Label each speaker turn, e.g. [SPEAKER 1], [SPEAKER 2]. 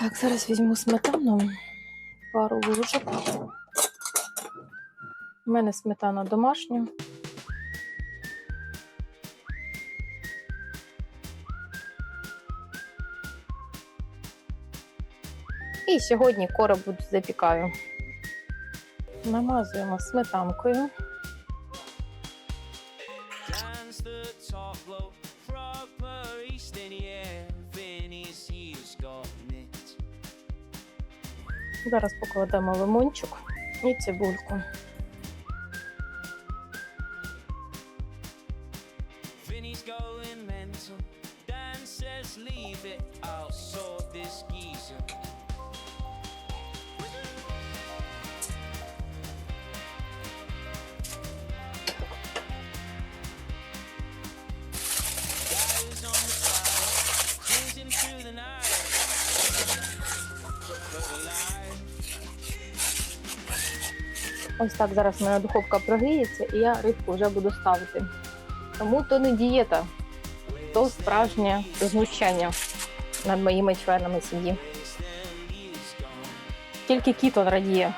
[SPEAKER 1] Так, зараз візьму сметану, пару ложок. У мене сметана домашня. І сьогодні коробу запікаю. Намазуємо сметанкою. Зараз покладемо лимончик і цибульку. Ось так зараз моя духовка прогріється, і я рибку вже буду ставити. Тому то не дієта, то справжнє знущання над моїми членами сім'ї. Тільки кіт радіє.